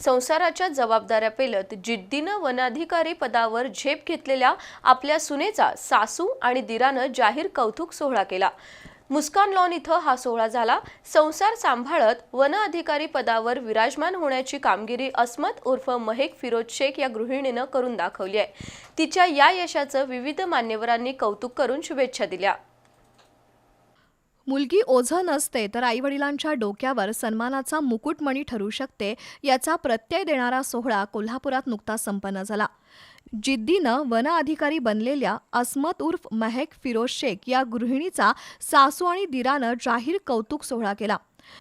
संसाराच्या जबाबदाऱ्या पेलत जिद्दीनं वनाधिकारी पदावर झेप घेतलेल्या आपल्या सुनेचा सासू आणि दिरानं जाहीर कौतुक सोहळा केला. मुस्कान लॉन इथं हा सोहळा झाला. संसार सांभाळत वन अधिकारी पदावर विराजमान होण्याची कामगिरी अस्मत उर्फ महेक फिरोज शेख या गृहिणीनं करून दाखवली आहे. तिच्या या यशाचं विविध मान्यवरांनी कौतुक करून शुभेच्छा दिल्या. मुलगी ओझं नसते तर आईवडिलांच्या डोक्यावर सन्मानाचा मुकुटमणी ठरू शकते याचा प्रत्यय देणारा सोहळा कोल्हापुरात नुकताच संपन्न झाला. जिद्दीनं वन अधिकारी बनलेल्या अस्मत उर्फ महक फिरोज शेख या गृहिणीचा सासू आणि दिरानं जाहीर कौतुक सोहळा केला.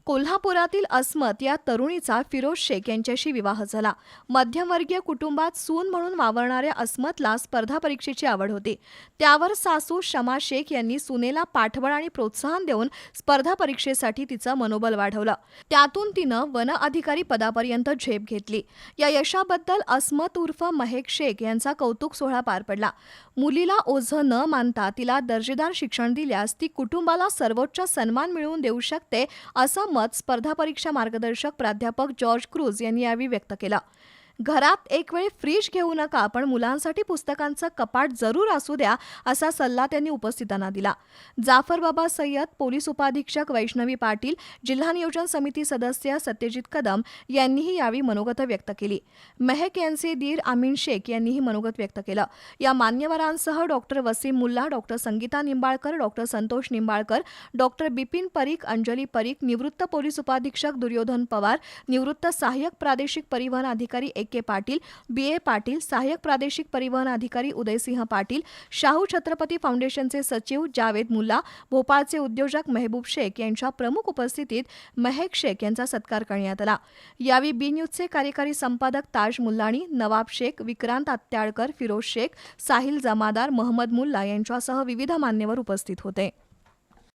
कोल्हापुरातील अस्मत या तरुणीचा फिरोज शेख यांच्याशी विवाह झाला. मध्यमवर्गीय कुटुंबात सून म्हणून वावरणाऱ्या अस्मतला स्पर्धा परीक्षेची आवड होती. त्यावर सासू शमा शेख यांनी सुनेला पाठबळ आणि प्रोत्साहन देऊन स्पर्धा परीक्षेसाठी तिचं मनोबल वाढवलं. त्यातून तिनं वन अधिकारी पदापर्यंत झेप घेतली. या यशाबद्दल अस्मत उर्फ महेक शेख यांचा कौतुक सोहळा पार पडला. मुलीला ओझं न मानता तिला दर्जेदार शिक्षण दिल्यास ती कुटुंबाला सर्वोच्च सन्मान मिळवून देऊ शकते असं मत स्पर्धा परीक्षा मार्गदर्शक प्राध्यापक जॉर्ज क्रूज यांनी यावेळी व्यक्त केलं. घरात एक वेळ फ्रीज घेऊ नका पण मुलांसाठी पुस्तकांचं कपाट जरूर असू द्या असा सल्ला त्यांनी उपस्थितांना दिला. जाफर बाबा सय्यद पोलीस उपाधीक्षक वैष्णवी पाटील जिल्हा नियोजन समिती सदस्य सत्यजित कदम यांनीही यावेळी मनोगत व्यक्त केली. मेहक यांचे दीर आमीन शेख यांनीही मनोगत व्यक्त केलं. या मान्यवरांसह doctor Wasim Mulla doctor Sangeeta Nimbalkar doctor Santosh Nimbalkar doctor Bipin Parikh Anjali Parikh निवृत्त पोलीस उपाधीक्षक दुर्योधन पवार निवृत्त सहाय्यक प्रादेशिक परिवहन अधिकारी ए. के पाटील बी ए पाटील सहाय्यक प्रादेशिक परिवहन अधिकारी उदयसिंह पाटील शाहू छत्रपती फाउंडेशनचे सचिव जावेद मुल्ला भोपाळचे उद्योजक मेहबूब शेख यांच्या प्रमुख उपस्थितीत महेक शेख यांचा सत्कार करण्यात आला. यावेळी बी न्यूजचे कार्यकारी संपादक ताज मुल्लाणी नवाब शेख विक्रांत आत्याळकर फिरोज शेख साहिल जमादार महम्मद मुल्ला यांच्यासह विविध मान्यवर उपस्थित होते.